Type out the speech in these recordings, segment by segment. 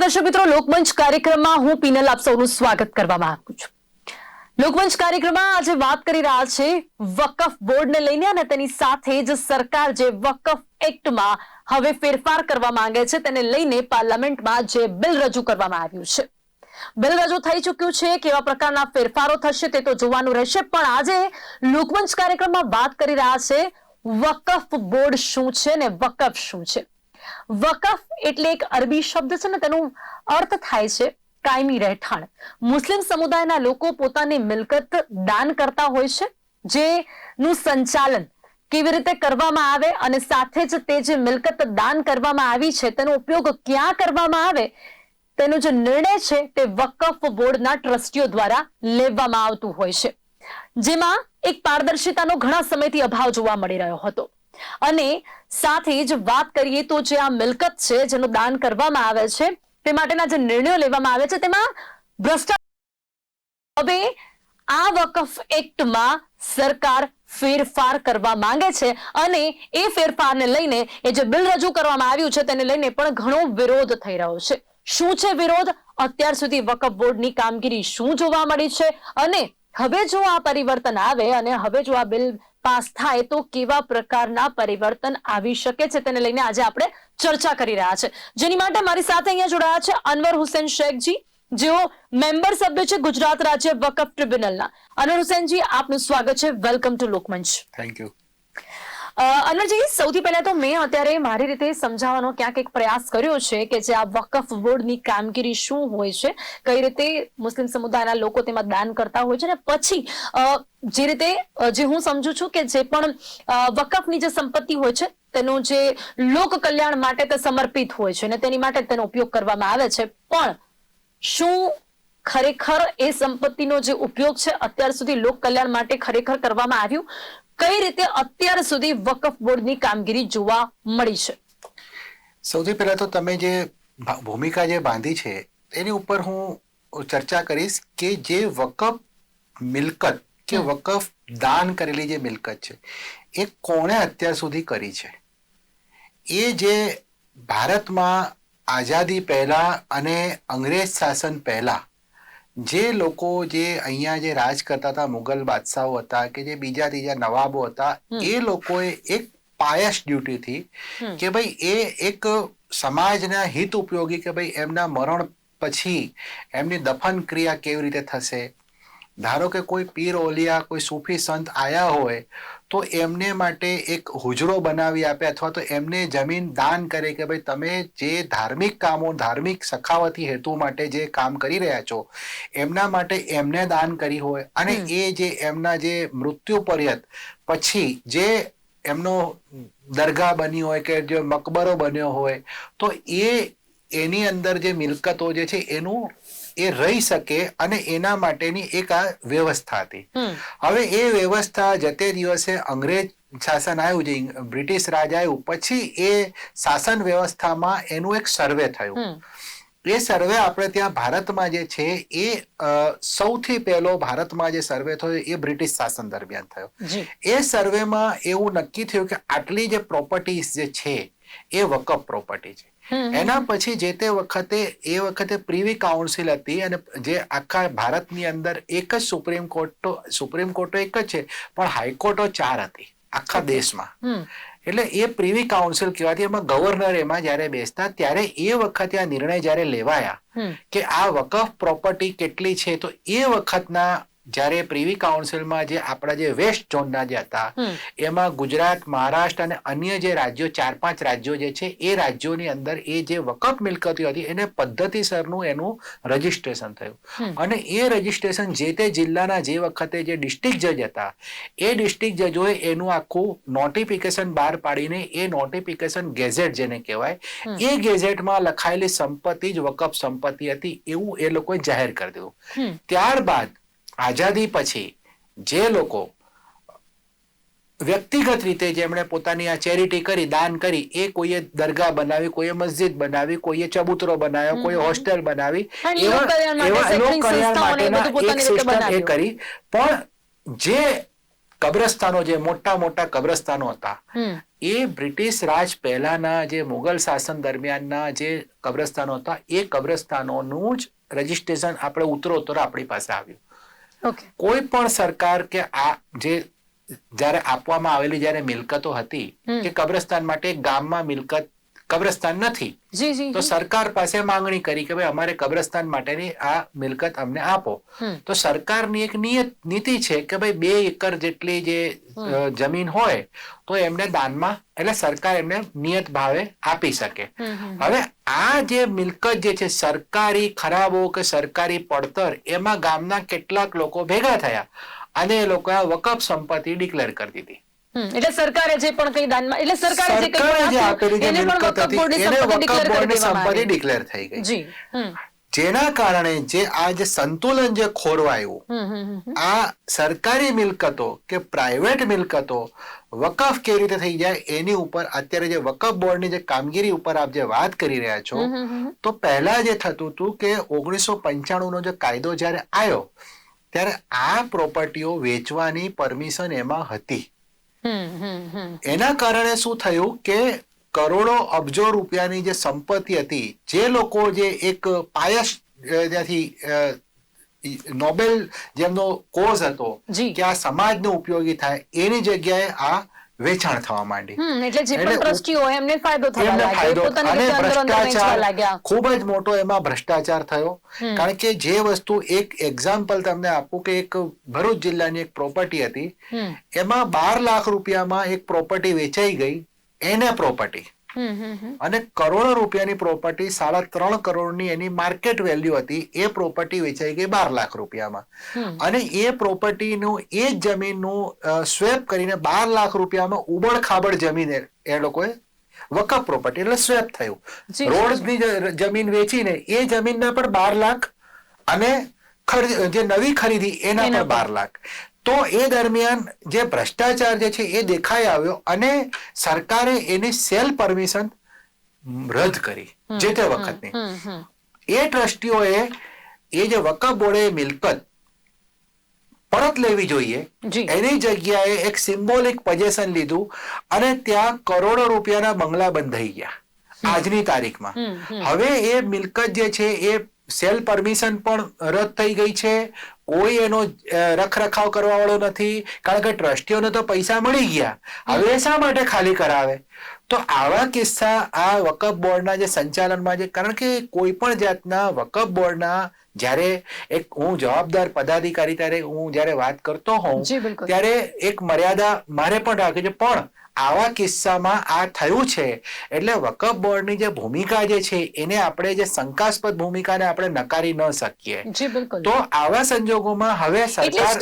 નમસ્કાર દર્શક મિત્રો, લોકમંચ કાર્યક્રમમાં હું પીનલ આપ સૌનું સ્વાગત કરવા માંગુ છું. લોકમંચ કાર્યક્રમમાં આજે વાત કરી રહ્યા છે વકફ બોર્ડને લઈને અને તેની સાથે જ સરકાર જે વકફ એક્ટમાં હવે ફેરફાર કરવા માંગે છે, તેને લઈને પાર્લામેન્ટમાં જે બિલ રજૂ કરવામાં આવ્યું છે. બિલ રજૂ થઈ ચૂક્યું છે કેવા પ્રકારના ફેરફારો થશે તે તો જોવાનું રહેશે, પણ આજે લોકમંચ કાર્યક્રમમાં વાત કરી રહ્યા છે વકફ બોર્ડ શું છે ને વકફ શું છે. વકફ એટલે એક અરબી શબ્દ છે ને તેનો અર્થ થાય છે કાયમી રહેઠાણ. મુસ્લિમ સમુદાયના લોકો પોતાની મિલકત દાન કરતા હોય છે, જેનું સંચાલન કેવી રીતે કરવામાં આવે અને સાથે જ તે જે મિલકત દાન કરવામાં આવી છે, તેનો ઉપયોગ ક્યાં કરવામાં આવે, તેનો જે નિર્ણય છે તે વકફ બોર્ડના ટ્રસ્ટીઓ દ્વારા લેવામાં આવતું હોય છે. જેમાં એક પારદર્શિતાનો ઘણા સમયથી અભાવ જોવા મળી રહ્યો હતો. અને સાથે જ વાત કરીએ તો જે આ મિલકત છે, જેનું દાન કરવામાં આવે છે, તે માટેના જે નિર્ણયો લેવામાં આવે છે, તેમાં ભ્રષ્ટાચાર હવે આ વકફ એક્ટમાં સરકાર ફેરફાર કરવા માંગે છે અને એ ફેરફારને લઈને એ જે બિલ રજૂ કરવામાં આવ્યું છે, તેને લઈને પણ ઘણો વિરોધ થઈ રહ્યો છે. શું છે વિરોધ? અત્યાર સુધી વકફ બોર્ડની કામગીરી શું જોવા મળી છે? અને હવે જો આ પરિવર્તન આવે અને હવે જો આ બિલ પાસ થાય તો કેવા પ્રકારના પરિવર્તન આવી શકે છે તેને લઈને આજે આપણે ચર્ચા કરી રહ્યા છે. જેની માટે મારી સાથે અહીંયા જોડાયા છે અનવર હુસેન શેખજી. જેઓ મેમ્બર સભ્ય છે ગુજરાત રાજ્ય વકફ ટ્રિબ્યુનલના. અનવર હુસેનજી, આપનું સ્વાગત છે. Welcome to Lokmanch. Thank you Anwarji સૌથી પહેલા તો મેં અત્યારે મારી રીતે સમજાવવાનો ક્યાંક એક પ્રયાસ કર્યો છે કે જે આ વકફ બોર્ડની કામગીરી શું હોય છે, કઈ રીતે મુસ્લિમ સમુદાયના લોકો તેમાં દાન કરતા હોય છે ને પછી જે રીતે જે હું સમજુ છું કે જે પણ વકફની જે સંપત્તિ હોય છે, તેનું જે લોક કલ્યાણ માટે તે સમર્પિત હોય છે અને તેની માટે તેનો ઉપયોગ કરવામાં આવે છે. પણ શું ખરેખર એ સંપત્તિનો જે ઉપયોગ છે, અત્યાર સુધી લોક કલ્યાણ માટે ખરેખર કરવામાં આવ્યું? કઈ રીતે અત્યાર સુધી વકફ બોર્ડની કામગીરી જોવા મળી છે? સૌથી પહેલા તો તમે જે ભૂમિકા જે બાંધી છે એની ઉપર હું ચર્ચા કરીશ કે જે વકફ મિલકત કે વકફ દાન કરેલી જે મિલકત છે એ કોણે અત્યાર સુધી કરી છે? એ જે ભારતમાં આઝાદી પહેલા અને અંગ્રેજ શાસન પહેલા જે લોકો જે અહીંયા જે રાજ કરતા હતા મુગલ બાદશાહો હતા કે જે બીજા ત્રીજા નવાબો હતા. એ લોકોએ એક પાયસ ડ્યુટીથી થી કે ભાઈ એ એક સમાજના હિત ઉપયોગી કે ભાઈ એમના મરણ પછી એમની દફન ક્રિયા કેવી રીતે થશે ધારો કે કોઈ પીર ઓલિયા કોઈ સૂફી સંત આયા હોય તો એમને માટે એક હુજરો બનાવી આપે અથવા તો એમને જમીન દાન કરે કે ભાઈ તમે જે ધાર્મિક કામો ધાર્મિક સખાવતી હેતુ માટે જે કામ કરી રહ્યા છો એમના માટે એમને દાન કરી હોય અને એ જે એમના જે મૃત્યુ પર્યત પછી જે એમનો દરગાહ બની હોય કે જે મકબરો બન્યો હોય તો એ એની અંદર જે મિલકતો જે છે એનું એ રહી શકે અને એના માટેની એક આ વ્યવસ્થા હતી. હવે એ વ્યવસ્થા જતે દિવસે અંગ્રેજ શાસન આવ્યું જે બ્રિટિશ રાજ આવ્યું પછી એ શાસન વ્યવસ્થામાં એનું એક સર્વે થયું. એ સર્વે આપણે ત્યાં ભારતમાં જે છે એ સૌથી પહેલો ભારતમાં જે સર્વે થયો એ બ્રિટિશ શાસન દરમિયાન થયો. એ સર્વેમાં એવું નક્કી થયું કે આટલી જે પ્રોપર્ટીઝ જે છે એ વકફ પ્રોપર્ટી છે. એના પછી જે તે વખતે એ વખતે પ્રીવી કાઉન્સિલ હતી અને જે આખા ભારતની અંદર એક જ સુપ્રીમ કોર્ટ સુપ્રીમ કોર્ટ એક જ છે પણ હાઈકોર્ટો ચાર હતી આખા દેશમાં. એટલે એ પ્રીવી કાઉન્સિલ કહેવાતી એમાં ગવર્નર એમાં જ્યારે બેસતા ત્યારે એ વખતે આ નિર્ણય જ્યારે લેવાયા કે આ વકફ પ્રોપર્ટી કેટલી છે તો એ વખતના જ્યારે પ્રીવી કાઉન્સિલમાં જે આપણા જે વેસ્ટ ઝોનના જે હતા એમાં ગુજરાત મહારાષ્ટ્ર અને અન્ય જે રાજ્યો ચાર પાંચ રાજ્યો જે છે એ રાજ્યોની અંદર એ જે વકફ મિલકતી હતી એને પદ્ધતિસરનું એનું રજીસ્ટ્રેશન થયું. અને એ રજીસ્ટ્રેશન જે તે જિલ્લાના જે વખતે જે ડિસ્ટ્રિક્ટ જજ હતા એ ડિસ્ટ્રિક્ટ જજોએ એનું આખું નોટિફિકેશન બહાર પાડીને એ નોટિફિકેશન ગેઝેટ જેને કહેવાય એ ગેઝેટમાં લખાયેલી સંપત્તિ જ વકફ સંપત્તિ હતી એવું એ લોકોએ જાહેર કરી દીધું. ત્યારબાદ આઝાદી પછી જે લોકો વ્યક્તિગત રીતે જેમણે પોતાની આ ચેરિટી કરી દાન કરી એ કોઈએ દરગાહ બનાવી કોઈએ મસ્જિદ બનાવી કોઈએ ચબૂતરો બનાવ્યો કોઈ હોસ્ટેલ બનાવી એવા- લોક કલ્યાણ માટેના એ કરી. પણ જે કબ્રસ્તાનો જે મોટા મોટા કબ્રસ્તાનો હતા એ બ્રિટિશ રાજ પહેલાના જે મુગલ શાસન દરમિયાનના જે કબ્રસ્તાનો હતા એ કબ્રસ્તાનોનું જ રજીસ્ટ્રેશન આપણે ઉત્તરોત્તર આપણી પાસે આવ્યું. કોઈ પણ સરકાર કે આ જે જ્યારે આપવામાં આવેલી જ્યારે મિલકતો હતી કે કબ્રસ્તાન માટે ગામમાં મિલકત કબ્રસ્તાન નથી. તો સરકાર પાસે માંગણી કરી કે ભાઈ અમારે કબ્રસ્તાન માટેની આ મિલકત અમને આપો. તો સરકારની એક નિયત નીતિ છે કે ભાઈ બે એકર જેટલી જે જમીન હોય તો એમને દાનમાં એટલે સરકાર એમને નિયત ભાવે આપી શકે. હવે આ જે મિલકત જે છે સરકારી ખરાબો કે સરકારી પડતર એમાં ગામના કેટલાક લોકો ભેગા થયા અને એ લોકોએ આ વકફ સંપત્તિ ડિક્લેર કરી દીધી. એટલે સરકારે જે પણ કઈ દાનમાં એટલે સરકારે જે કંઈ સરકારે પણ જે આપ્યું, આપેલી એને પણ વકફ બોર્ડની સંપત્તિ વકફ declare કરી બોર્ડની દેવામાં સંપત્તિ આવી. ડિક્લેર થઈ ગઈ જી જેના કારણે જે આ જે સંતુલન જે ખોરવાયું. આ સરકારી મિલકતો કે પ્રાઇવેટ મિલકતો વકફ કેવી રીતે થઈ જાય એની ઉપર અત્યારે જે વકફ બોર્ડની જે કામગીરી ઉપર આપ જે વાત કરી રહ્યા છો. તો પહેલા જે થતું હતું કે ઓગણીસો પંચાણું નો જે કાયદો જયારે આવ્યો ત્યારે આ પ્રોપર્ટીઓ વેચવાની પરમિશન એમાં હતી. એના કારણે શું થયું કે કરોડો અબજો રૂપિયાની જે સંપત્તિ હતી જે લોકો જે એક પાયસ ત્યાંથી નોબેલ જેમનો કોઝ હતો કે આ સમાજને ઉપયોગી થાય એની જગ્યાએ આ વેચાણ થવા માંડી. એટલે જે પણ ટ્રસ્ટીઓ એમને ફાયદો થવા લાગ્યો. પોતાની ભ્રષ્ટાચાર ખૂબ જ મોટો એમાં ભ્રષ્ટાચાર થયો. કારણ કે જે વસ્તુ એક એક્ઝામ્પલ તમને આપું કે એક ભરૂચ જિલ્લાની એક પ્રોપર્ટી હતી. એમાં બાર લાખ રૂપિયામાં એક પ્રોપર્ટી વેચાઈ ગઈ. એને પ્રોપર્ટી. અને કરોડો રૂપિયાની પ્રોપર્ટી સાડા ત્રણ કરોડની એની માર્કેટ વેલ્યુ હતી એ પ્રોપર્ટી વેચાઈ ગઈ બાર લાખ રૂપિયામાં. અને એ પ્રોપર્ટીનું એ જ જમીનનું સ્વેપ કરીને બાર લાખ રૂપિયામાં ઉબડ ખાબડ જમીન એ- લોકોએ વકફ પ્રોપર્ટી એટલે સ્વેપ થયું. રોડની જમીન વેચીને એ જમીનના પણ બાર લાખ અને જે નવી ખરીદી એના એના પણ બાર લાખ. તો એ દરમિયાન જે ભ્રષ્ટાચાર જે છે એ દેખાઈ આવ્યો અને સરકારે એની સેલ પરમિશન રદ કરી જે તે વખતની. એ ટ્રસ્ટીઓએ એ જે વકફ બોર્ડે મિલકત પરત લેવી જોઈએ એની જગ્યાએ એક સિમ્બોલિક પજેશન લીધું અને ત્યાં કરોડો રૂપિયાના બંગલા બંધાઈ ગયા આજની તારીખમાં. હવે એ મિલકત જે છે એ સેલ પરમિશન પણ રદ થઈ ગઈ છે. કોઈ એનો રખરખાવ કરવા વાળો નથી. કારણ કે ટ્રસ્ટીઓને તો પૈસા મળી ગયા. હવે શા માટે ખાલી કરાવે? તો આવા કિસ્સા આ વકફ બોર્ડના જે સંચાલનમાં છે કારણ કે કોઈ પણ જાતના વકફ બોર્ડના જ્યારે એક હું જવાબદાર પદાધિકારી ત્યારે હું જ્યારે વાત કરતો હોઉં ત્યારે એક મર્યાદા મારે પણ રાખી છે. પણ આવા કિસ્સામાં આ થયું છે. એટલે વકફ બોર્ડની જે ભૂમિકા જે છે એને આપણે જે શંકાસ્પદ ભૂમિકાને આપણે નકારી ન શકીએ. તો આવા સંજોગોમાં હવે સરકાર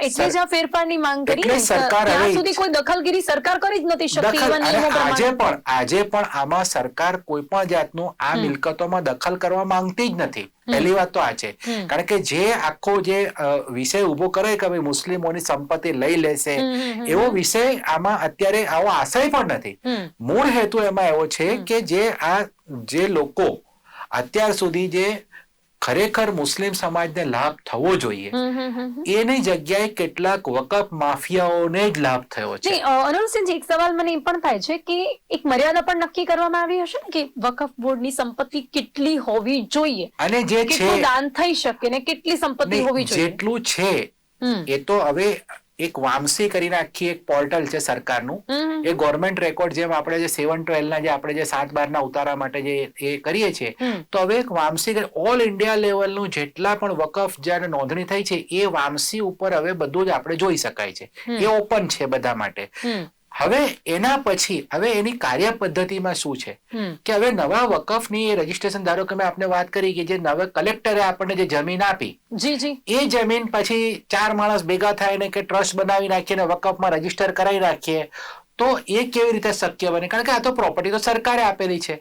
એટલે જ ફેરફારની માંગ કરી એટલે સરકાર હવે સુધી કોઈ દખલગીરી સરકાર કરી જ નથી શકતી આજે પણ આજે પણ આમાં સરકાર કોઈ પણ જાતનું આ. મિલકતોમાં દખલ કરવા માંગતી જ નથી. પહેલી વાત તો આ છે. કારણ કે જે આખો જે વિષય ઊભો કરે કે ભાઈ મુસ્લિમોની સંપત્તિ લઈ લેશે એવો વિષય આમાં અત્યારે આવો આશય પણ નથી. મૂળ હેતુ એમાં એવો છે કે જે આ જે લોકો અત્યાર સુધી જે ખરેખર મુસ્લિમ સમાજને લાભ થવો જોઈએ. એની જગ્યાએ કેટલાક વકફ માફિયાઓને જ લાભ થયો છે. અરુણસિંહજી એક સવાલ મને એ પણ થાય છે કે એક મર્યાદા પણ નક્કી કરવામાં આવી હશે ને કે વકફ બોર્ડની સંપત્તિ કેટલી હોવી જોઈએ? અને જે છે દાન થઈ શકે ને કેટલી સંપત્તિ હોવી જોઈએ? જેટલું છે એ તો હવે એક વામસી કરીને આખી એક પોર્ટલ છે સરકારનું. એ ગવર્મેન્ટ રેકોર્ડ જેમ આપણે જે સેવન ટ્વેલ્વ ના જે આપણે જે સાત બાર ના ઉતારા માટે જે એ કરીએ છીએ તો હવે એક વામસી ઓલ ઇન્ડિયા લેવલનું જેટલા પણ વકફ જ્યારે નોંધણી થઈ છે એ વામસી ઉપર હવે બધું જ આપણે જોઈ શકાય છે. એ ઓપન છે બધા માટે. હવે એના પછી હવે એની કાર્ય પદ્ધતિમાં શું છે? કે હવે નવા વકફની એ રજીસ્ટ્રેશન ધારો કે મેં આપને વાત કરી કે જે નવા કલેક્ટરે આપણને જે જમીન આપી જી જી. એ જમીન પછી ચાર માણસ ભેગા થાય ને કે ટ્રસ્ટ બનાવી નાખીએ ને વકફમાં રજિસ્ટર કરાવી રાખીએ તો એ કેવી રીતે શક્ય બને? કારણ કે આ તો પ્રોપર્ટી તો સરકારે આપેલી છે.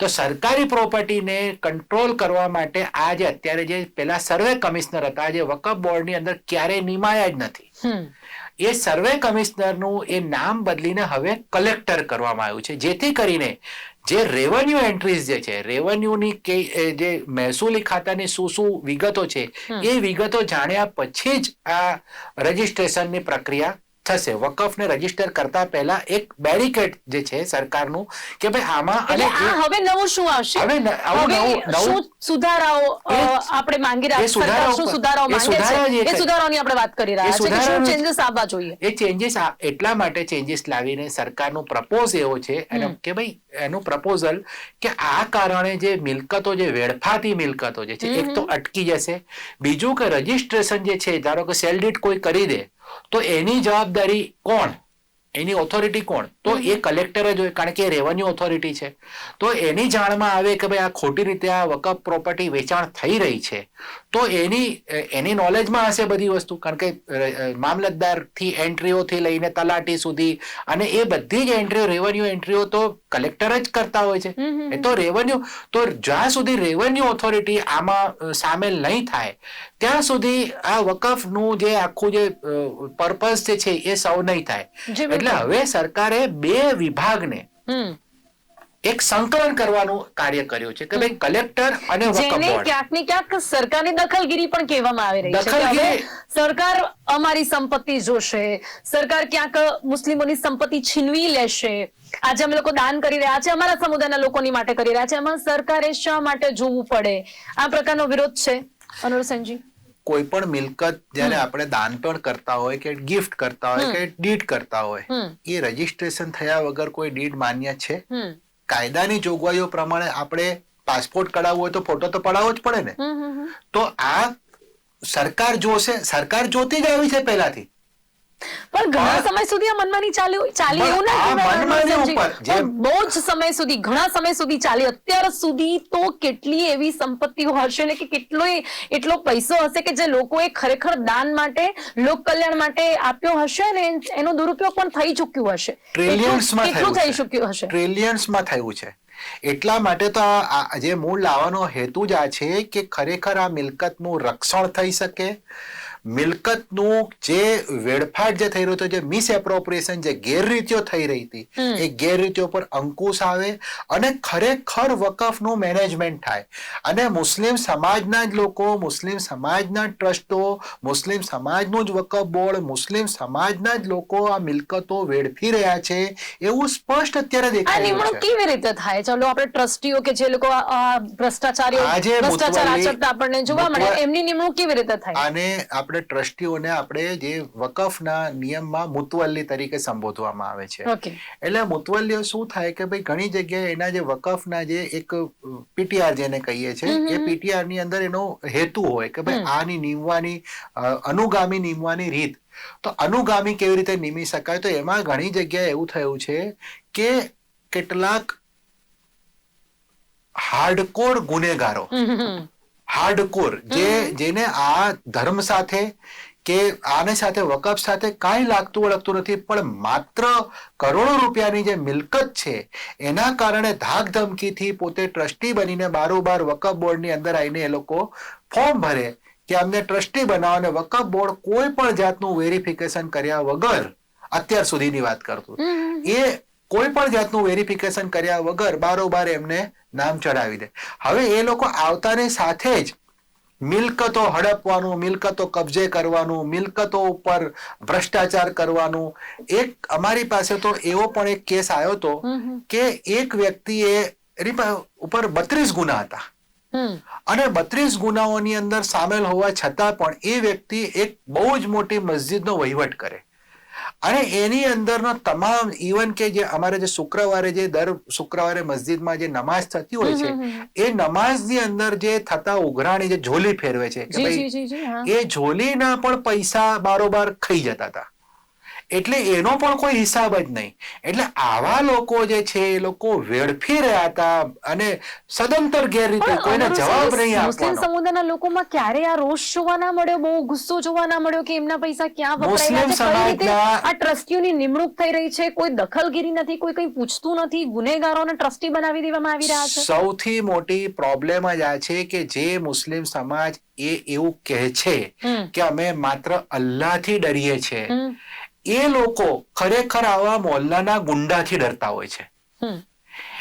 તો સરકારી પ્રોપર્ટીને કંટ્રોલ કરવા માટે આજે અત્યારે જે પેલા સર્વે કમિશનર હતા જે વકફ બોર્ડની અંદર ક્યારેય નિમાયા જ નથી. એ સર્વે કમિશનરનું એ નામ બદલીને હવે કલેક્ટર કરવામાં આવ્યું છે. જેથી કરીને જે રેવન્યુ એન્ટ્રીઝ જે છે રેવન્યુની કે જે મહેસૂલી ખાતાની શું શું વિગતો છે એ વિગતો જાણ્યા પછી જ આ રજીસ્ટ્રેશનની પ્રક્રિયા થશે. વકફને રજિસ્ટર કરતા પહેલા એક બેરિકેડ જે છે સરકારનું કે ભાઈ આમાં અને હવે નવું શું આવશે? હવે આવું નવું- શું સુધારાઓ આપણે માંગી રહ્યા સુધારાઓ શું સુધારાઓ માંગે છે? એ સુધારાઓની આપણે વાત કરી રહ્યા છે કે શું ચેન્જીસ આવવા જોઈએ? એ ચેન્જીસ એટલા માટે ચેન્જીસ લાવીને સરકારનું પ્રપોઝ એવો છે અને કે ભાઈ એનું પ્રપોઝલ કે આ કારણે જે મિલકતો જે વેડફાતી મિલકતો જે છે એક તો અટકી જશે. બીજું કે રજીસ્ટ્રેશન જે છે ધારો કે સેલ કોઈ કરી દે તો એની જવાબદારી કોણ? એની ઓથોરિટી કોણ? તો એ કલેક્ટર જ હોય કારણ કે એ રેવન્યુ ઓથોરિટી છે. તો એની જાણમાં આવે કે ભાઈ આ ખોટી રીતે આ વકફ પ્રોપર્ટી વેચાણ થઈ રહી છે. તો એની એની નોલેજમાં હશે બધી વસ્તુ. કારણ કે મામલતદારથી એન્ટ્રીઓથી લઈને તલાટી સુધી અને એ બધી જ એન્ટ્રીઓ રેવન્યુ એન્ટ્રીઓ તો કલેક્ટર જ કરતા હોય છે. એ તો રેવન્યુ તો જ્યાં સુધી રેવન્યુ ઓથોરિટી આમાં સામેલ નહીં થાય ત્યાં સુધી આ વકફનું જે આખું જે પર્પઝ જે છે એ સૌ નહીં થાય. એટલે હવે સરકારે બે વિભાગને. એક સંકલન કરવાનું કાર્ય કર્યું છે કે ભાઈ કલેક્ટર અને જેને ક્યાંક ને ક્યાંક સરકારની દખલગીરી પણ કહેવામાં આવી રહી છે કે સરકાર અમારી સંપત્તિ જોશે સરકાર ક્યાંક મુસ્લિમોની સંપત્તિ છીનવી લેશે. આજે અમે લોકો દાન કરી રહ્યા છે અમારા સમુદાયના લોકોની માટે કરી રહ્યા છે. એમાં સરકારે શા માટે જોવું પડે? આ પ્રકારનો વિરોધ છે અનુરસેનજી કોઈ પણ મિલકત જ્યારે આપણે દાન પણ કરતા હોય કે ગિફ્ટ કરતા હોય કે ડીડ કરતા હોય એ રજીસ્ટ્રેશન થયા વગર કોઈ ડીડ માન્ય છે? કાયદાની જોગવાઈઓ પ્રમાણે આપણે પાસપોર્ટ કઢાવવો હોય તો ફોટો તો પડાવવો જ પડે ને. તો આ સરકાર જોશે સરકાર જોતી જ આવી છે પહેલાથી પણ ઘણા સમય સુધી આ મનમાની ચાલી ચાલી એવું ના આ કહેવાય, મનમાની અનુર સેનજી. ઉપર જે- પણ બહુ જ સમય સુધી ઘણા સમય સુધી ચાલી. અત્યાર સુધી તો કેટલી એવી સંપત્તિઓ હશે ને કે કેટલો એટલો પૈસો હશે કે જે લોકોએ ખરેખર દાન માટે લોક કલ્યાણ માટે આપ્યો હશે ને એનો દુરુપયોગ પણ થઈ ચૂક્યું હશે. ટ્રિલિયન્સમાં કેટલું થઈ ચૂક્યું હશે? ટ્રિલિયન્સમાં થયું છે. એટલા માટે તો આ જે મૂળ લાવવાનો હેતુ જ આ છે કે ખરેખર આ મિલકતનું રક્ષણ થઈ શકે. મિલકતનું જે વેડફાટ જે થઈ રહ્યું હતું જે મિસએપ્રોપ્રિએશન જે ગેરરીતિઓ થઈ રહી હતી એ ગેરરીતિઓ પર અંકુશ આવે અને ખરેખર વકફનું મેનેજમેન્ટ થાય. અને મુસ્લિમ સમાજના જ લોકો મુસ્લિમ સમાજના ટ્રસ્ટો મુસ્લિમ સમાજનું જ વકફ બોર્ડ મુસ્લિમ સમાજના જ લોકો આ મિલકતો વેડફી રહ્યા છે એવું સ્પષ્ટ અત્યારે છે. કેવી રીતે થાય? ચલો આપણે ટ્રસ્ટીઓ કે જે લોકો ભ્રષ્ટાચારીઓ ભ્રષ્ટાચાર આચરતા આપણને જોવા મળે એમની નિમણૂક કેવી રીતે થાય? અને આપણે ટ્રસ્ટીઓને આપણે જે વકફના નિયમમાં મુતવલ્લી તરીકે સંબોધવામાં આવે છે. એટલે મુતવલ્લીઓ શું થાય કે ભાઈ ઘણી જગ્યાએ એના જે વકફના જે એક પીટીઆર જેને કહીએ છે એ પીટીઆરની અંદર એનો હેતુ હોય કે ભાઈ આની નીમવાની અનુગામી નીમવાની રીત. તો અનુગામી કેવી રીતે નીમી શકાય? તો એમાં ઘણી જગ્યાએ એવું થયું છે કે કેટલાક હાર્ડકોર ગુનેગારો. હાર્ડકોર જે જેને આ ધર્મ સાથે કે આને સાથે વકફ સાથે કાંઈ લાગતું વળગતું નથી પણ માત્ર કરોડો રૂપિયાની જે મિલકત છે એના કારણે ધાક ધમકીથી પોતે ટ્રસ્ટી બનીને બારોબાર વકફ બોર્ડની અંદર આવીને એ લોકો ફોર્મ ભરે કે અમને ટ્રસ્ટી બનાવો અને વકફ બોર્ડ કોઈ પણ જાતનું વેરિફિકેશન કર્યા વગર અત્યાર સુધીની વાત કરતું એ કોઈ પણ જાતનું વેરિફિકેશન કર્યા વગર બારોબાર એમને નામ ચડાવી દે. હવે એ લોકો આવતાની સાથે જ મિલકતો હડપવાનું મિલકતો કબજે કરવાનું મિલકતો ઉપર ભ્રષ્ટાચાર કરવાનું. એક અમારી પાસે તો એવો પણ એક કેસ આવ્યો હતો કે એક વ્યક્તિએ એની ઉપર બત્રીસ ગુના હતા. અને બત્રીસ ગુનાઓની અંદર સામેલ હોવા છતાં પણ એ વ્યક્તિ એક બહુ જ મોટી મસ્જિદનો વહીવટ કરે. અને એની અંદરનો તમામ ઇવન કે જે અમારે જે શુક્રવારે જે દર શુક્રવારે મસ્જિદમાં જે નમાઝ થતી હોય છે એ નમાઝની અંદર જે થતા ઉઘરાણી જે ઝોલી ફેરવે છે કે ભાઈ એ ઝોલીના પણ પૈસા બારોબાર ખાઈ જતા હતા. એટલે એનો પણ કોઈ હિસાબ જ નહીં. એટલે આવા લોકો જે છે એ લોકો વેડફી રહ્યા હતા અને સદંતર ગેરરીતે રીતે કોઈને જવાબ નહીં આપવાનો. મુસ્લિમ સમુદાયના લોકોમાં ક્યારે આ રોષ જોવા ના મળ્યો? બહુ ગુસ્સો જોવા ના મળ્યો કે એમના પૈસા ક્યાં વપરાયા છે? કઈ રીતે આ ટ્રસ્ટીઓની નિમણૂક થઈ રહી છે? કોઈ દખલગીરી નથી કોઈ કઈ પૂછતું નથી? ગુનેગારોને ટ્રસ્ટી બનાવી દેવામાં આવી રહ્યા છે? સૌથી મોટી પ્રોબ્લેમ જ આ છે કે જે મુસ્લિમ સમાજ એ એવું કહે છે કે અમે માત્ર અલ્લાહથી ડરીએ છીએ. એ લોકો ખરેખર આવા મોહલ્લાના ગુંડાથી ડરતા હોય છે.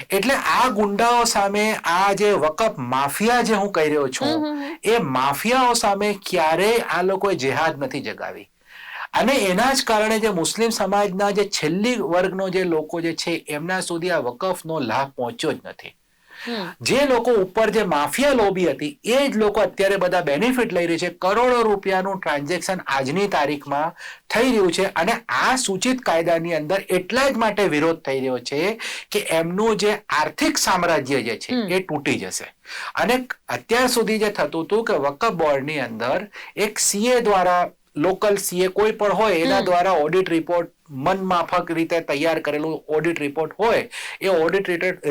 એટલે આ ગુંડાઓ સામે આ જે વકફ માફિયા જે હું કહી રહ્યો છું એ માફિયાઓ સામે ક્યારેય આ લોકોએ જેહાદ નથી જગાવી. અને એના જ કારણે જે મુસ્લિમ સમાજના જે છેલ્લી વર્ગનો જે લોકો જે છે એમના સુધી આ વકફનો લાભ પહોંચ્યો જ નથી. જે લોકો ઉપર જે માફિયા લોબી હતી એ જ લોકો અત્યારે બધા બેનિફિટ લઈ રહી છે. કરોડો રૂપિયાનું ટ્રાન્ઝેક્શન આજની તારીખમાં થઈ રહ્યું છે અને આ સૂચિત કાયદાની અંદર એટલા જ માટે વિરોધ થઈ રહ્યો છે કે એમનું જે આર્થિક સામ્રાજ્ય જે છે એ તૂટી જશે. અને અત્યાર સુધી જે થતું હતું કે વકફ બોર્ડની અંદર એક સીએ દ્વારા લોકલ સીએ કોઈ પણ હોય એના દ્વારા ઓડિટ રિપોર્ટ મન માફક રીતે તૈયાર કરેલું ઓડિટ રિપોર્ટ હોય એ ઓડિટ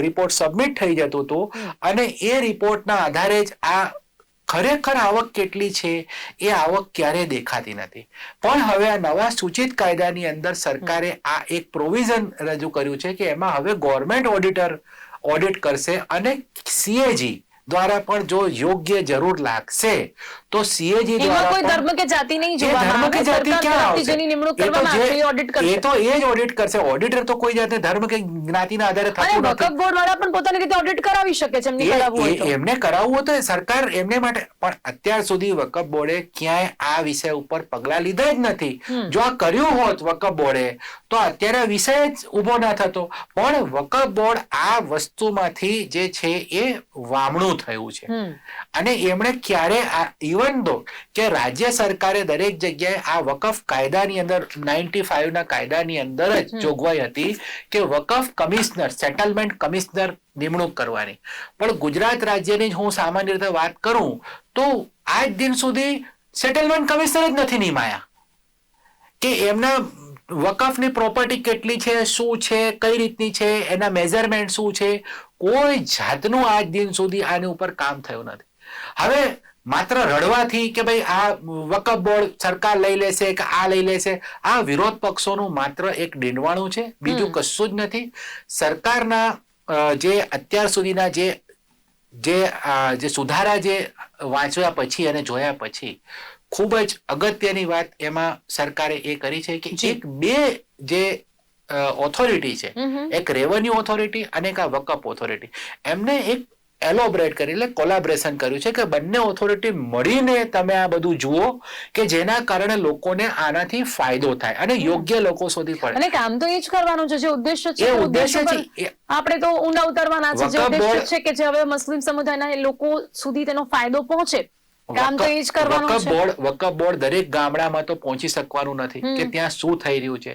રિપોર્ટ સબમિટ થઈ જતું હતું. અને એ રિપોર્ટના આધારે જ આ ખરેખર આવક કેટલી છે એ આવક ક્યારે દેખાતી નથી. પણ હવે આ નવા સૂચિત કાયદાની અંદર સરકારે આ એક પ્રોવિઝન રજૂ કર્યું છે કે એમાં હવે ગવર્મેન્ટ ઓડિટર ઓડિટ કરશે અને સીએજી દ્વારા પણ જો યોગ્ય જરૂર લાગશે તો સીએજી દ્વારા કોઈ ધર્મ કે જાતિ નહીં જોવામાં આવે ધર્મ કે જાતિ ક્યાં આવશે? જેની નિમણૂક કરવામાં આવે ઓડિટ એ તો એ જ ઓડિટ કરશે. ઓડિટર તો કોઈ જાતે ધર્મ કે જ્ઞાતિના આધારે અને થતું વકફ બોર્ડ વાળા પણ પોતાની રીતે ઓડિટ કરાવી શકે છે એમને કરાવવું હોય તો. એમને કરાવવું હોય તો સરકાર એમને માટે પણ અત્યાર સુધી વકફ બોર્ડે ક્યાંય આ વિષય ઉપર પગલા લીધા જ નથી. જો આ કર્યું હોત વકફ બોર્ડે તો અત્યારે વિષય જ ઊભો ના થતો. પણ વકફ બોર્ડ આ વસ્તુમાંથી જે છે એ વામણું થયું છે. અને એમણે ક્યારે ઇવન દો કે રાજ્ય સરકારે દરેક જગ્યાએ આ વકફ કાયદાની અંદર નાઇન્ટી ના કાયદાની અંદર જ જોગવાઈ હતી કે વકફ કમિશનર સેટલમેન્ટ કમિશનર નિમણૂક કરવાની. પણ ગુજરાત રાજ્યની જ હું સામાન્ય રીતે વાત કરું તો આજ દિન સુધી સેટલમેન્ટ કમિશનર જ નથી નિમાયા. કે એમના વકફની પ્રોપર્ટી કેટલી છે શું છે કઈ રીતની છે એના મેઝરમેન્ટ શું છે કોઈ જાતનું આજ દિન સુધી આની ઉપર કામ થયું નથી. હવે માત્ર રડવાથી કે ભાઈ આ વકફ બોર્ડ સરકાર લઈ લેશે કે આ લઈ લેશે આ વિરોધ પક્ષોનું માત્ર એક ડીંડવાણું છે બીજું કશું જ નથી. સરકારના જે અત્યાર સુધીના જે જે સુધારા જે વાંચ્યા પછી અને જોયા પછી ખૂબ જ અગત્યની વાત એમાં સરકારે એ કરી છે કે. એક બે જે ઓથોરિટી છે. એક રેવન્યુ ઓથોરિટી અને એક આ વકફ ઓથોરિટી એમને એક એલોબરેટ કરી એટલે કોલાબરેશન કર્યું છે કે બંને ઓથોરિટી મળીને તમે આ બધું જુઓ કે જેના કારણે લોકોને આનાથી ફાયદો થાય અને યોગ્ય લોકો સુધી પડે અને કામ તો એ જ કરવાનું છે જે ઉદ્દેશ છે એ ઉદ્દેશ્ય છે આપણે તો ઊંડા ઉતરવાના છે જે ઉદ્દેશ છે કે જે હવે મુસ્લિમ સમુદાયના લોકો સુધી તેનો ફાયદો પહોંચે કામ તો એ જ કરવાનું છે. બોર્ડ વકફ બોર્ડ દરેક ગામડામાં તો પહોંચી શકવાનું નથી કે ત્યાં શું થઈ રહ્યું છે.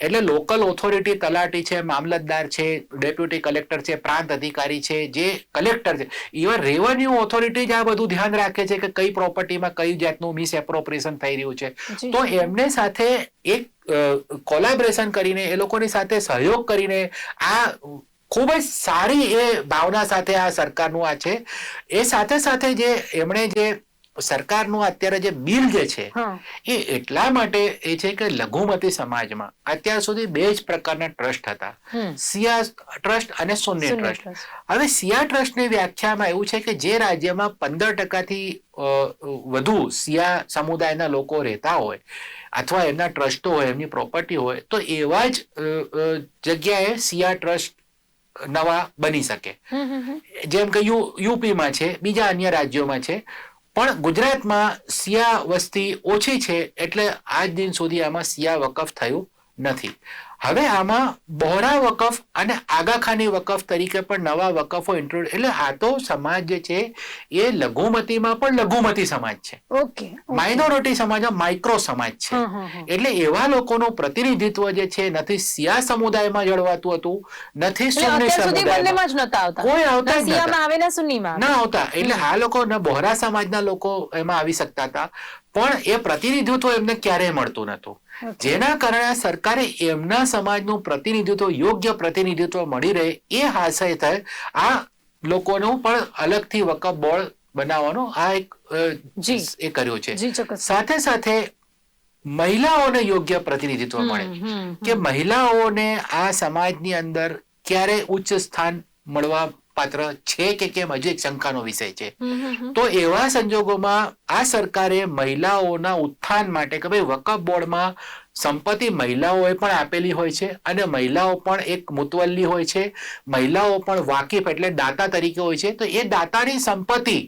એટલે લોકલ ઓથોરિટી તલાટી છે મામલતદાર છે ડેપ્યુટી કલેક્ટર છે પ્રાંત અધિકારી છે જે કલેક્ટર છે ઇવન રેવન્યુ ઓથોરિટી જ આ બધું ધ્યાન રાખે છે કે કઈ પ્રોપર્ટીમાં કઈ જાતનું મિસ એપ્રોપ્રિએશન થઈ રહ્યું છે. તો એમને સાથે એક કોલેબરેશન કરીને એ લોકોની સાથે સહયોગ કરીને આ ખૂબ જ સારી એ ભાવના સાથે આ સરકારનું આ છે. એ સાથે સાથે જે એમણે જે સરકારનું અત્યારે જે બિલ જે છે એ એટલા માટે એ છે કે લઘુમતી સમાજમાં અત્યાર સુધી બે જ પ્રકારના ટ્રસ્ટ હતા. સિયા ટ્રસ્ટ અને સુન્ની ટ્રસ્ટ. હવે સિયા ટ્રસ્ટની વ્યાખ્યામાં એવું છે કે જે રાજ્યમાં પંદર ટકાથી વધુ સિયા સમુદાયના લોકો રહેતા હોય અથવા એમના ટ્રસ્ટો હોય એમની પ્રોપર્ટી હોય તો એવા જ જગ્યાએ સિયા ટ્રસ્ટ નવા બની શકે. જેમ કે યુપીમાં છે બીજા અન્ય રાજ્યોમાં છે. પણ ગુજરાતમાં શિયા વસ્તી ઓછી છે એટલે આજ દિન સુધી આમાં શિયા વકફ થયું નથી. હવે આમાં બોહરા વકફ અને આગાખાની વકફ તરીકે પણ નવા વકફો ઇન્ટ્રોડ એટલે આ તો સમાજ જે છે એ લઘુમતીમાં પણ લઘુમતી સમાજ છે. ઓકે. માઇનોરિટી સમાજમાં માઇક્રો સમાજ છે. એટલે એવા લોકોનું પ્રતિનિધિત્વ જે છે નથી સિયા સમુદાયમાં જળવાતું હતું નથી સુન્ની સમુદાયમાં. કોઈ આવતા ના આવતા. એટલે આ લોકો ના બોહરા સમાજના લોકો એમાં આવી શકતા હતા. પણ એ પ્રતિનિધિત્વ એમને ક્યારેય મળતું નતું. જેના કારણે સરકારે એમના સમાજનું પ્રતિનિધિત્વ યોગ્ય પ્રતિનિધિત્વ મળી રહે એ હાસય થાય. આ લોકોનું પણ અલગથી વકફ બોર્ડ બનાવવાનો આ એક એ કર્યો છે. સાથે સાથે મહિલાઓને યોગ્ય પ્રતિનિધિત્વ મળે. કે મહિલાઓને આ સમાજની અંદર ક્યારે ઉચ્ચ સ્થાન મળવા પાત્ર છે કે કેમ હજુ એક શંકાનો વિષય છે. તો એવા સંજોગોમાં આ સરકારે મહિલાઓના ઉત્થાન માટે કે ભાઈ વકફ બોર્ડમાં સંપત્તિ મહિલાઓએ પણ આપેલી હોય છે અને મહિલાઓ પણ એક મુતવલ્લી હોય છે. મહિલાઓ પણ વાકેફ એટલે દાતા તરીકે હોય છે. તો એ દાતાની સંપત્તિ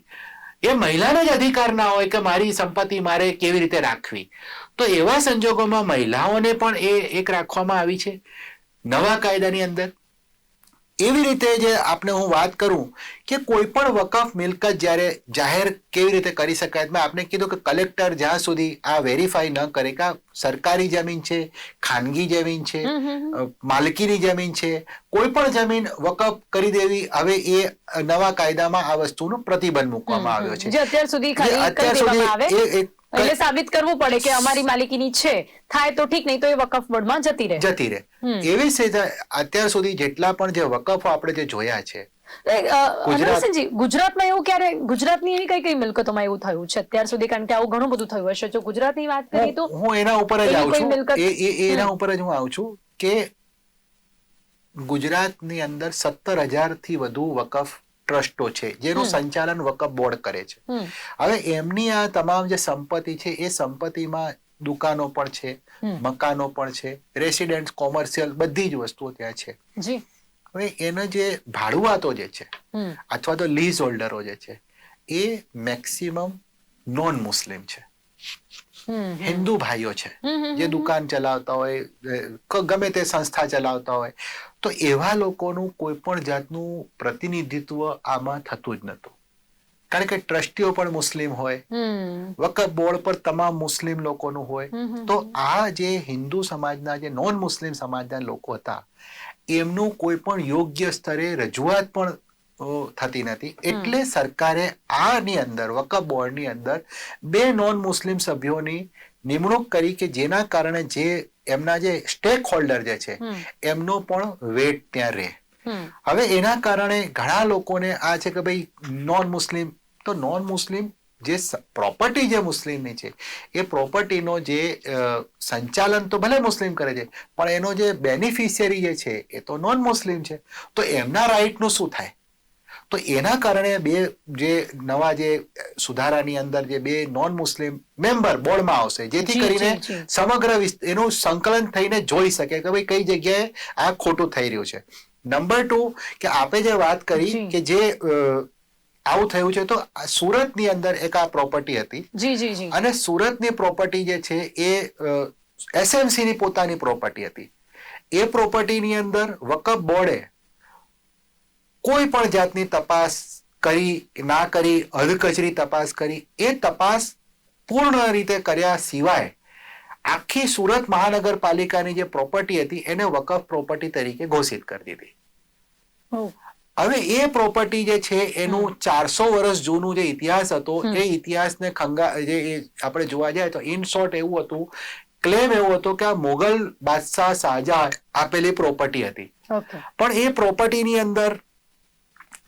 એ મહિલાને જ અધિકાર ના હોય કે મારી સંપત્તિ મારે કેવી રીતે રાખવી. તો એવા સંજોગોમાં મહિલાઓને પણ એ એક રાખવામાં આવી છે. નવા કાયદાની અંદર એવી રીતે જે આપણે હું વાત કરું કે કોઈ પણ વકફ મિલકત જ્યારે જાહેર કેવી રીતે કરી શકાય મેં આપને કીધું કે કલેક્ટર જ્યાં સુધી આ વેરીફાઈ ન કરે કે સરકારી જમીન છે ખાનગી જમીન છે માલકીની જમીન છે કોઈ પણ જમીન વકફ કરી દેવી હવે એ નવા કાયદામાં આ વસ્તુનો પ્રતિબંધ મૂકવામાં આવ્યો છે. અત્યાર સુધી અત્યાર એ- એ એટલે સાબિત કરવું પડે કે અમારી માલિકીની છે. થાય તો ઠીક નહીં તો એ વકફ બોર્ડમાં જતી રહે. જતી રહે. એવી છે અત્યાર સુધી જેટલા પણ જે વકફો આપણે જે જોયા છે ગુજરાતમાં એવું ક્યારે ગુજરાતની એવી કઈ કઈ મિલકતોમાં એવું થયું છે અત્યાર સુધી? કારણ કે આવું ઘણું બધું થયું હશે. જો ગુજરાતની વાત કરીએ તો હું એના ઉપર જ આવું છું. એ એના ઉપર જ હું આવું છું કે ગુજરાતની અંદર સત્તર હજારથી વધુ વકફ ટ્રસ્ટો છે જેનું સંચાલન વકફ બોર્ડ કરે છે. હવે એમની આ તમામ જે સંપત્તિ છે એ સંપત્તિમાં દુકાનો પણ છે મકાનો પણ છે રેસિડેન્ટ કોમર્શિયલ બધી જ વસ્તુઓ ત્યાં છે. હવે એનો જે ભાડુઆતો જે છે અથવા તો લીઝ હોલ્ડરો જે છે એ મેક્સિમમ નોન મુસ્લિમ છે. હિન્દુ ભાઈઓ છે. જે દુકાન ચલાવતા હોય ગમે તે સંસ્થા ચલાવતા હોય. તો એવા લોકોનું કોઈ પણ જાતનું પ્રતિનિધિત્વ આમાં થતું જ નહોતું. કારણ કે ટ્રસ્ટીઓ પણ મુસ્લિમ હોય. વખત બોર્ડ પર તમામ મુસ્લિમ લોકોનું હોય. તો આ જે હિન્દુ સમાજના, જે નોન મુસ્લિમ સમાજના લોકો હતા, એમનું કોઈ પણ યોગ્ય સ્તરે રજૂઆત પણ થતી નથી. એટલે સરકારે આની અંદર વકફ બોર્ડની અંદર બે નોન મુસ્લિમ સભ્યોની નિમણૂક કરી કે જેના કારણે જે એમના જે સ્ટેક હોલ્ડર જે છે એમનો પણ વેટ ત્યાં રહે. હવે એના કારણે ઘણા લોકોને આ છે કે ભાઈ નોન મુસ્લિમ તો નોન મુસ્લિમ જે પ્રોપર્ટી જે મુસ્લિમની છે એ પ્રોપર્ટીનો જે સંચાલન તો ભલે મુસ્લિમ કરે છે પણ એનો જે બેનિફિશિયરી જે છે એ તો નોન મુસ્લિમ છે. તો એમના રાઈટનું શું થાય? તો એના કારણે બે જે નવા જે સુધારાની અંદર જે બે નોન મુસ્લિમ મેમ્બર બોર્ડમાં આવશે જેથી કરીને. સમગ્ર એનું સંકલન થઈને જોઈ શકે કે ભાઈ કઈ જગ્યાએ આ ખોટું થઈ રહ્યું છે. નંબર ટુ કે આપે જે વાત કરી કે જે આવું થયું છે તો સુરતની અંદર એક આ પ્રોપર્ટી હતી. જી જી જી. અને સુરતની પ્રોપર્ટી જે છે એ એસએમસી ની પોતાની પ્રોપર્ટી હતી. એ પ્રોપર્ટીની અંદર વકફ બોર્ડે કોઈ પણ જાતની તપાસ કરી ના કરી અધકચરી તપાસ કરી એ તપાસ પૂર્ણ રીતે કર્યા સિવાય આખી સુરત મહાનગરપાલિકાની જે પ્રોપર્ટી હતી એને વકફ પ્રોપર્ટી તરીકે ઘોષિત કરી દીધી. હવે એ પ્રોપર્ટી જે છે એનું ચારસો વર્ષ જૂનું જે ઇતિહાસ હતો એ ઇતિહાસને ખંગા જે આપણે જોવા જાય તો ઇન શોર્ટ એવું હતું ક્લેમ એવો હતો કે આ મોગલ બાદશાહ શાહજહાં આપેલી પ્રોપર્ટી હતી. પણ એ પ્રોપર્ટીની અંદર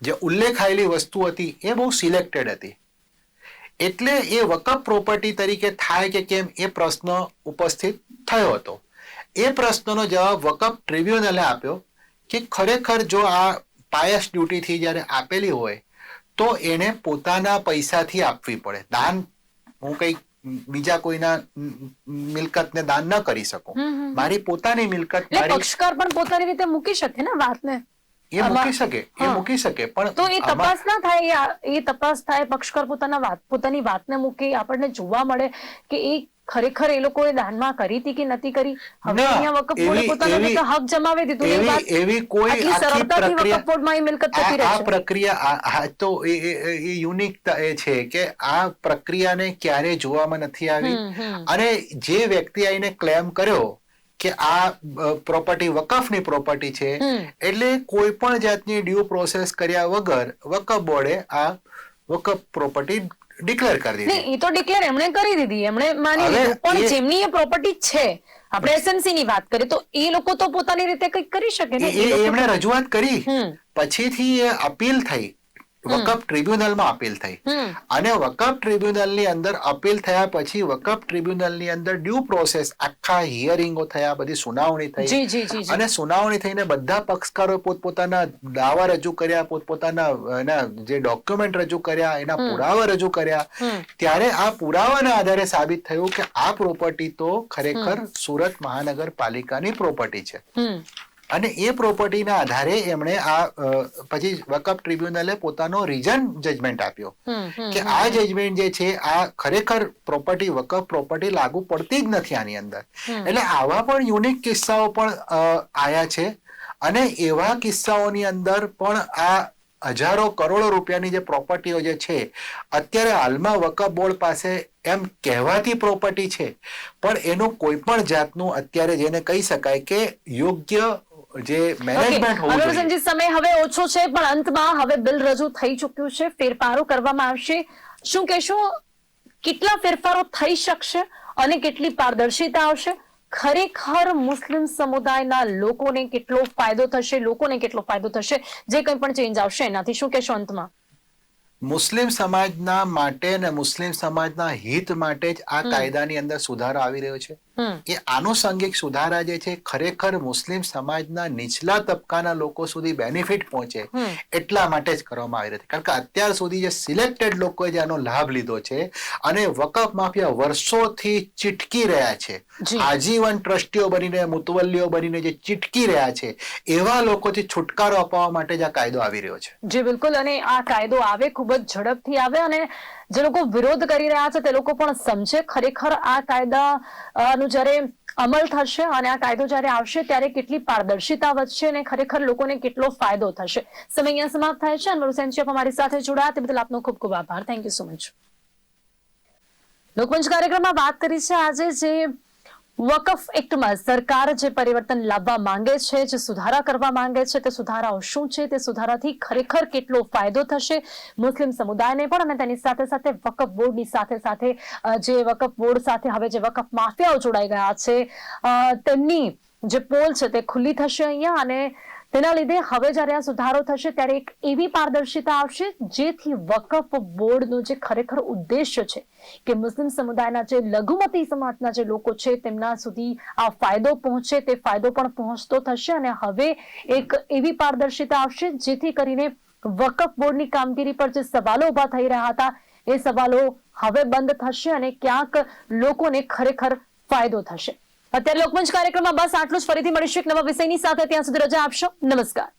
જે ઉલ્લેખાયેલી વસ્તુ હતી એ બહુ સિલેક્ટેડ હતી. એટલે એ વકફ પ્રોપર્ટી તરીકે થાય કે કેમ એ પ્રશ્ન ઉપસ્થિત થયો હતો. એ પ્રશ્નનો જવાબ વકફ ટ્રિબ્યુનલે આપ્યો કે ખરેખર જો આ પાયસ ડ્યુટીથી જ્યારે આપેલી હોય તો એને પોતાના પૈસાથી આપવી પડે. દાન હું કઈ બીજા કોઈના મિલકતને દાન ન કરી શકું. મારી પોતાની મિલકત પક્ષકાર પણ પોતાની રીતે મૂકી શકે ને વાતને? એ મૂકી શકે એ મૂકી શકે પણ તો એ તપાસ ના થાય એ તપાસ થાય પક્ષકાર પોતાના વાત પોતાની વાતને મૂકી આપણને જોવા મળે કે એ ખરેખર એ લોકોએ દાનમાં કરી હતી કે નથી કરી. હવે અહીંયા વકફ બોર્ડે પોતાનો રીતે હક જમાવી દીધો એ વાત એવી કોઈ આખી સરળતાથી પ્રક્રિયા વકફ બોર્ડમાં એ મિલકત જતી આ આ પ્રક્રિયા આ- તો એ યુનિક એ છે કે આ પ્રક્રિયાને ક્યારે જોવામાં નથી આવી. અને જે વ્યક્તિ આઈને ક્લેમ કર્યો કે આ પ્રોપર્ટી વકફની પ્રોપર્ટી છે એટલે કોઈ પણ જાતની ડ્યુ પ્રોસેસ કર્યા વગર વકફ બોર્ડે આ વકફ પ્રોપર્ટી ડિક્લેર કરી દીધી. એ તો ડિક્લેર એમણે કરી દીધી એમણે માની લીધું. પણ જેમની એ પ્રોપર્ટી છે આપણે એસએમસી ની વાત કરીએ તો એ લોકો તો પોતાની રીતે કંઈક કરી શકે ને? એમણે રજૂઆત કરી. પછીથી એ અપીલ થઈ. વકફ ટ્રિબ્યુનલમાં અપીલ થઈ. અને વકફ ટ્રિબ્યુનલની અંદર અપીલ થયા પછી વકફ ટ્રિબ્યુનલની અંદર ડ્યુ પ્રોસેસ આખા હિયરિંગો થયા બધી સુનાવણી થઈ. અને સુનાવણી થઈને બધા પક્ષકારો પોતપોતાના દાવા રજૂ કર્યા પોતપોતાના એના જે ડોક્યુમેન્ટ રજૂ કર્યા એના પુરાવા રજૂ કર્યા. ત્યારે આ પુરાવાના આધારે સાબિત થયું કે આ પ્રોપર્ટી તો ખરેખર સુરત મહાનગરપાલિકાની પ્રોપર્ટી છે. અને એ પ્રોપર્ટીના આધારે એમણે આ પછી વકફ ટ્રિબ્યુનલે પોતાનો રીઝન જજમેન્ટ આપ્યો. કે આ જજમેન્ટ જે છે આ ખરેખર પ્રોપર્ટી વકફ પ્રોપર્ટી લાગુ પડતી જ નથી આની અંદર. એટલે આવા પણ યુનિક કિસ્સાઓ પણ આયા છે. અને એવા કિસ્સાઓની અંદર પણ આ હજારો કરોડો રૂપિયાની જે પ્રોપર્ટીઓ જે છે અત્યારે હાલમાં વકફ બોર્ડ પાસે એમ કહેવાતી પ્રોપર્ટી છે. પણ એનું કોઈ પણ જાતનું અત્યારે જેને કહી શકાય કે યોગ્ય જે મેનેજમેન્ટ હોવું જોઈએ. અનુરસનજી સમય હવે ઓછો છે પણ અંતમાં હવે બિલ રજૂ થઈ ચૂક્યું છે ફેરફારો કરવામાં આવશે. શું કહેશો કેટલા ફેરફારો થઈ શકશે અને કેટલી પારદર્શિતા આવશે? ખરેખર મુસ્લિમ સમુદાયના લોકોને કેટલો ફાયદો થશે લોકોને કેટલો ફાયદો થશે જે કંઈ પણ ચેન્જ આવશે એનાથી શું કહેશો અંતમાં? મુસ્લિમ સમાજના માટે અને મુસ્લિમ સમાજના હિત માટે જ આ કાયદાની અંદર સુધારો આવી રહ્યો છે. એ આનુષંગિક સુધારા જે છે ખરેખર મુસ્લિમ સમાજના નીચલા તબકાના લોકો સુધી બેનિફિટ પહોંચે એટલા માટે જ કરવામાં આવી રહી કારણ કે અત્યાર સુધી જે સિલેક્ટેડ લોકોએ જે આનો લાભ લીધો છે અને વકફ માફિયા વર્ષોથી ચીટકી રહ્યા છે. આજીવન ટ્રસ્ટીઓ બનીને મુતવલ્લીઓ બનીને જે ચીટકી રહ્યા છે એવા લોકોથી છુટકારો અપાવવા માટે જ આ કાયદો આવી રહ્યો છે. જી બિલકુલ. અને આ કાયદો આવે ખૂબ જ ઝડપથી આવે અને જે લોકો વિરોધ કરી રહ્યા છે તે લોકો પણ સમજે. ખરેખર આ કાયદા અ, નું જ્યારે અમલ થશે અને આ કાયદો જ્યારે આવશે ત્યારે કેટલી પારદર્શિતા વધશે અને ખરેખર લોકોને કેટલો ફાયદો થશે. સમય અહીંયા સમાપ્ત થાય છે. અનવર હુસેન શેફ અમારી સાથે જોડાયા. તે બદલ આપનો ખૂબ ખૂબ આભાર. Thank you so much Lokmanch કાર્યક્રમમાં વાત કરી છે આજે જે વકફ એક્ટમાં સરકાર જે પરિવર્તન લાવવા માંગે છે, જે સુધારા કરવા માંગે છે, તે સુધારાઓ શું છે, તે સુધારાથી ખરેખર કેટલો ફાયદો થશે, મુસ્લિમ સમુદાયને પણ અને તેની સાથે સાથે વકફ બોર્ડની સાથે સાથે જે વકફ બોર્ડ સાથે હવે જે વકફ માફિયાઓ જોડાઈ ગયા છે તેમની જે પોલ છે તે ખુલ્લી થશે અહીંયા અને તેના લીધે હવે જ્યારે આ સુધારો થશે ત્યારે એક એવી પારદર્શિતા આવશે જેથી વકફ બોર્ડનો જે ખરેખર ઉદ્દેશ્ય છે કે મુસ્લિમ સમુદાયના જે લઘુમતી સમાજના જે લોકો છે તેમના સુધી આ ફાયદો પહોંચે તે ફાયદો પણ પહોંચતો થશે અને હવે એક એવી પારદર્શિતા આવશે જેથી કરીને વકફ બોર્ડની કામગીરી પર જે સવાલો ઊભા થઈ રહ્યા હતા એ સવાલો હવે બંધ થશે અને ક્યાંક લોકોને ખરેખર ફાયદો થશે. અત્યારે લોકમંચ કાર્યક્રમમાં બસ આટલું જ. ફરીથી મળીશું એક નવા વિષયની સાથે. ત્યાં સુધી રજા આપશો. નમસ્કાર.